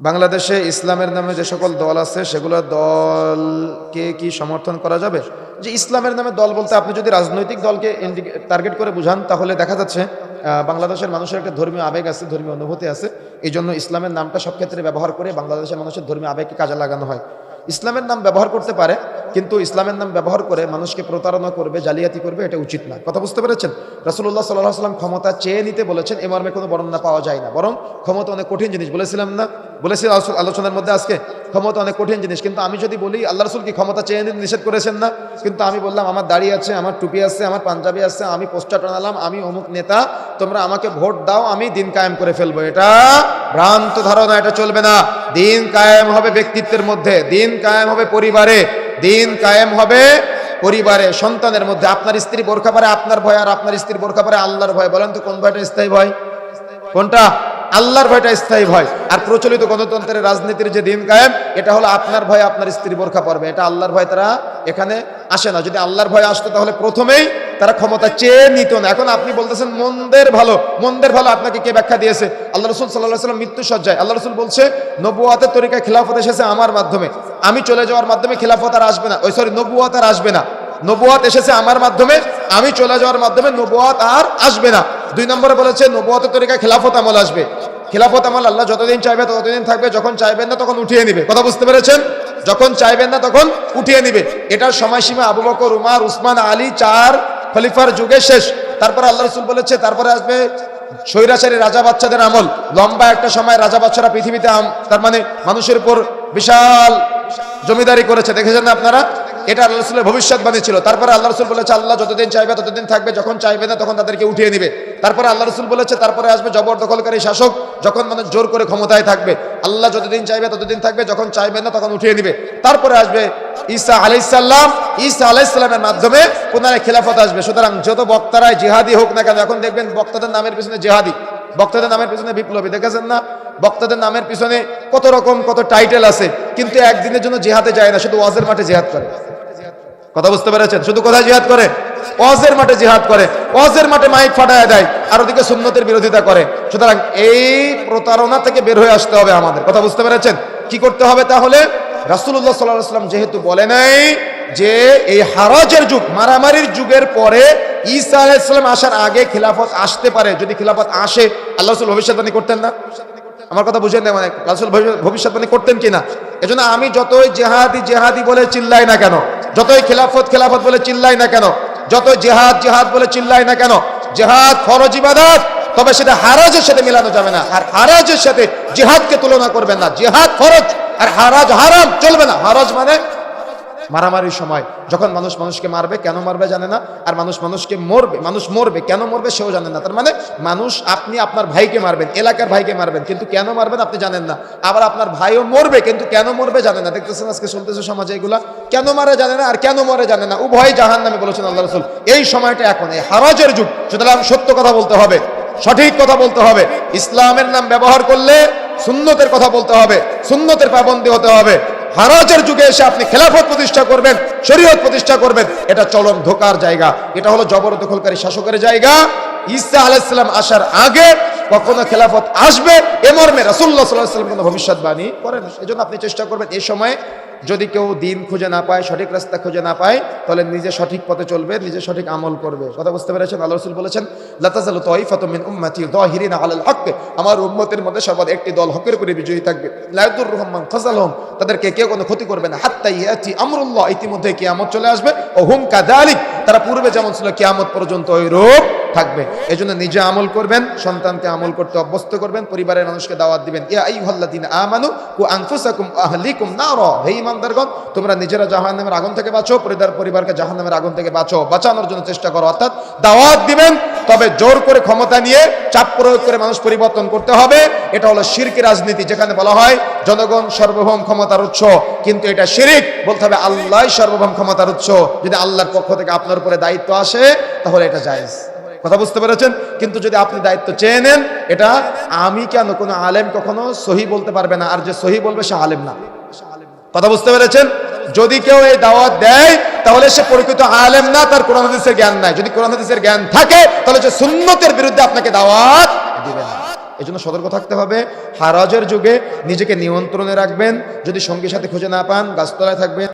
বাংলাদেশে ইসলামের নামে যে সকল দল আছে, সেগুলো দলকে কি সমর্থন করা যাবে? যে ইসলামের নামে দল বলতে আপনি যদি রাজনৈতিক দলকে টার্গেট করে বুঝান, তাহলে দেখা যাচ্ছে বাংলাদেশের মানুষের একটা ধর্মীয় আবেগ আছে, ধর্মীয় অনুভূতি আছে। এই জন্য ইসলামের নামটা সব ক্ষেত্রে ব্যবহার করে বাংলাদেশের মানুষের ধর্মীয় আবেগকে কাজে লাগানো হয়। ইসলামের নাম ব্যবহার করতে পারে কিন্তু ইসলামের নাম ব্যবহার করে মানুষকে প্রতারণা করবে, জালিয়াতি করবে, এটা উচিত না। কথা বুঝতে পেরেছেন? রাসুল্লাহ সাল্লাহ সাল্লাম ক্ষমতা চেয়ে নিতে বলেছেন, এ মর্মে কোনো বর্ণনা পাওয়া যায় না। বরং ক্ষমতা অনেক কঠিন জিনিস, বলেছিলাম না? বলেছি আলোচনার মধ্যে আজকে ক্ষমতা অনেক কঠিন জিনিস, কিন্তু আমি যদি বলি আল্লাহ রসুল কি ক্ষমতা চেয়ে নিতে নিষেধ করেছেন না? কিন্তু আমি বললাম, আমার দাড়ি আছে, আমার টুপি আছে, আমার পাঞ্জাবি আছে, আমি পোস্টার টানালাম, আমি অমুক নেতা, তোমরা আমাকে ভোট দাও, আমি দিন কায়েম করে ফেলব। এটা ভ্রান্ত ধারণা, এটা চলবে না। দিন কায়েম হবে ব্যক্তিত্বের মধ্যে, দিন কায়েম হবে পরিবারে। দিন কায়েম হবে, পরিবারে, সন্তানের মধ্যে আপনার স্ত্রী বোরখা পারে, আপনার ভয় আর আপনার স্ত্রীর বোরখা পারে, আল্লাহর ভয়। বলেন তো, কোন ভয়টা স্থায়ী ভয়? কোনটা? আল্লাহর ভয়টা স্থায়ী ভয়। আর প্রচলিত গণতন্ত্রের রাজনীতির যে দিন কায়েম, এটা হলো আপনার ভয়, আপনার স্ত্রী বোরখা পড়বে এটা আল্লাহর ভয়, তারা এখানে আসে না। যদি আল্লাহর ভয় আসতো, তাহলে প্রথমেই তারা ক্ষমতা চেয়ে নিত না। এখন আপনি বলতেছেন, মন্দের ভালো মন্দের ভালো আপনাকে কে ব্যাখ্যা দিয়েছে? আল্লাহ রসুল সাল্লাহ সাল্লাম মৃত্যু সজ্জায় আল্লাহ রসুল বলছে, নবুয়াতের তরিকায় খিলাফত এসেছে আমার মাধ্যমে। আমি চলে যাওয়ার মাধ্যমে খিলাফত আর আসবে না। ওই সরি নবুয়াত আর আসবে না। নবুয়াত এসেছে আমার মাধ্যমে, আমি চলে যাওয়ার মাধ্যমে নবুয়াত আর আসবে না। দুই নম্বরে বলেছে, নবুয়াতের তরিকা খিলাফত আমল আসবে। খিলাফত আমল আল্লাহ যতদিন চাইবে, ততদিন থাকবে। যখন চাইবেন না, তখন উঠিয়ে নিবে। কথা বুঝতে পেরেছেন? যখন চাইবেন না, তখন উঠিয়ে নিবে। এটার সময়সীমা আবু বকর, উমার, উসমান, আলী, চার খলিফার যুগে শেষ। তারপরে আল্লাহ রসুল বলেছে, তারপরে আসবে স্বৈরাচারী রাজা বাচ্চাদের আমল। লম্বা একটা সময় রাজা বাচ্চারা পৃথিবীতে তার মানে মানুষের উপর বিশাল জমিদারি করেছে। দেখেছেন আপনারা? এটা আল্লাহ রসুলের ভবিষ্যৎবাণী ছিল। তারপরে আল্লাহ রসুল বলেছে, আল্লাহ যতদিন চাইবে, ততদিন থাকবে। যখন চাইবে না, তখন তাদেরকে উঠিয়ে নিবে। তারপরে আল্লাহ রসুল বলেছে, তারপরে আসবে জবরদখলকারী শাসক, যখন মানুষ জোর করে ক্ষমতায় থাকবে। আল্লাহ যতদিন চাইবে, ততদিন থাকবে। যখন চাইবে না, তখন উঠিয়ে নিবে। তারপরে আসবে ঈসা আলাইসাল্লাম ঈসা আলাইসাল্লামের মাধ্যমে পুনরায় খেলাফত আসবে। সুতরাং যত বক্তারাই জিহাদি হোক না কেন, এখন দেখবেন বক্তাদের নামের পিছনে জিহাদি, বক্তাদের নামের পিছনে বিপ্লবী, দেখেছেন না? বক্তাদের নামের পিছনে কত রকম, কত টাইটেল আছে, কিন্তু একদিনের জন্য জিহাদে যায় না, শুধু ওয়াজের মাঠে জিহাদ করে। কথা বুঝতে পেরেছেন? শুধু কোথায় জিহাদ করে? ওয়াজের মাঠে জিহাদ করে। ওয়াজের মাঠে মাইক ফাটায় দেয়, আর ওদিকে সুন্নতের বিরোধিতা করে। সুতরাং এই প্রতারণা থেকে বের হয়ে আসতে হবে আমাদের। কথা বুঝতে পেরেছেন? কি করতে হবে তাহলে? আলাইহি সাল্লাম যেহেতু বলে নাই যে এই হারাজের যুগ, মারামারির যুগের পরে ঈসা আলাইহিস সালাম আসার আগে খিলাফত আসতে পারে। যদি খিলাফত আসে, আল্লাহ রাসূল ভবিষ্যৎবাণী করতেন না? আমার কথা বুঝেন না মানে রাসূল ভবিষ্যৎ- ভবিষ্যৎবাণী করতেন কিনা? এজন্য আমি যতই জেহাদি জেহাদি বলে চিল্লাই না কেন, যতই খেলাফত খেলাফত বলে চিল্লাই না কেন যত জেহাদ জেহাদ বলে চিল্লাই না কেন, জেহাদ ফরজ ইবাদত, তবে সেটা হারাজের সাথে মেলানো যাবে না। আর হারাজের সাথে জেহাদকে তুলনা করবেন না। জেহাদ ফরজ। আর হারাজ হারাম চলবে না। হারাজ মানে মারামারির সময়। যখন মানুষ মানুষকে মারবে, কেন মারবে জানে না। আর মানুষ মানুষকে মরবে, মানুষ মরবে, কেন মরবে সেও জানে না। তার মানে মানুষ, আপনি আপনার ভাইকে মারবেন, এলাকার ভাইকে মারবেন, কিন্তু কেন মারবেন আপনি জানেন না। আবার আপনার ভাইও মরবে, কিন্তু কেন মরবে জানে না। দেখতেছেন আজকে চলতেছে সমাজে এগুলা? কেন মারে জানে না আর কেন মরে জানে না? উভয় জাহান নামে বলেছেন আল্লাহ রসুল। এই সময়টা এখন, এই হারাজের যুগ। সুতরাং সত্য কথা বলতে হবে, সঠিক কথা বলতে হবে। ইসলামের নাম ব্যবহার করলে সুন্নতের কথা বলতে হবে, সুন্নতের পাবন্দি হতে হবে। হারাজের যুগে এসে আপনি খেলাফত প্রতিষ্ঠা করবেন, শরীয়ত প্রতিষ্ঠা করবেন, এটা চলন ধোকার জায়গা। এটা হলো জবরদখলকারী শাসকের জায়গা। ঈসা আলাইসাল্লাম আসার আগে কখনো খেলাফত আসবে এমর্মে মর্মে রাসুল্লাহ সাল্লাহ সাল্লাম কোনো ভবিষ্যৎবাণী করেন এই জন্য আপনি চেষ্টা করবেন এই সময় যদি কেউ দিন খুঁজে না পায়, সঠিক রাস্তা খুঁজে না পায়, তাহলে নিজে সঠিক পথে চলবে, নিজে সঠিক আমল করবে। কথা বুঝতে পেরেছেন? আল্লাহ রসুল বলেছেন লতাজাল তাইফাতুম মিন উম্মতি যাহিরিনা আলাল হক। আমার উম্মতের মধ্যে সর্বদা একটি দল হকের করে বিজয়ী থাকবে। লায়দুর রহমান খাজালহুম তাদেরকে কেউ কোনো ক্ষতি করবে না। হাত্তা ইয়াতি আমরুল্লাহ, ইতিমধ্যে কিয়ামত চলে আসবে। ও হুম কাযালিক। তারা পূর্বে যেমন ছিল, কিয়ামত পর্যন্ত ওই রূপ থাকবে। এই জন্য নিজে আমল করবেন, সন্তানকে আমল করতে অভ্যস্ত করবেন, পরিবারের মানুষকে দাওয়াত দিবেন। ইয়া আমানু, কু আনফুসাকুম আহলিকুম হে ঈমানদারগণ, তোমরা নিজেরা জাহান্নামের আগুন থেকে বাঁচো, পরিবার পরিবারকে জাহান্নামের আগুন থেকে বাঁচো বাঁচানোর জন্য চেষ্টা করো, অর্থাৎ দাওয়াত দিবেন, তবে জোর করে ক্ষমতা নিয়ে চাপ প্রয়োগ করে মানুষ পরিবর্তন করতে হবে। এটা হলো শিরকি রাজনীতি, যেখানে বলা হয় জনগণ সর্বভৌম ক্ষমতার উৎস, কিন্তু এটা শিরিক। বলতে হবে আল্লাহ সর্বভৌম ক্ষমতার উৎস। যদি আল্লাহর পক্ষ থেকে আপনার উপরে দায়িত্ব আসে, তাহলে এটা জায়েজ। কথা বুঝতে পেরেছেন? কিন্তু যদি আপনি দায়িত্ব চেয়ে নেন, এটা আমি কেন, কোনো আলেম কখনো সহি বলতে পারবে না, আর যে সহি বলবে সে আলেম না। কথা বুঝতে পেরেছেন? যদি কেউ এই দাওয়াত দেয়, তাহলে সে পরিচিত আলেম না, তার কোরআন হাদিসের জ্ঞান নাই। যদি কোরআন হাদিসের জ্ঞান থাকে, তাহলে সে সুন্নতের বিরুদ্ধে আপনাকে দাওয়াত দিবে না। এজন্য সতর্ক থাকতে হবে। হারাজের যুগে নিজেকে নিয়ন্ত্রণে রাখবেন। যদি সঙ্গীর সাথে খুঁজে না পান, গাছতলায় থাকবেন।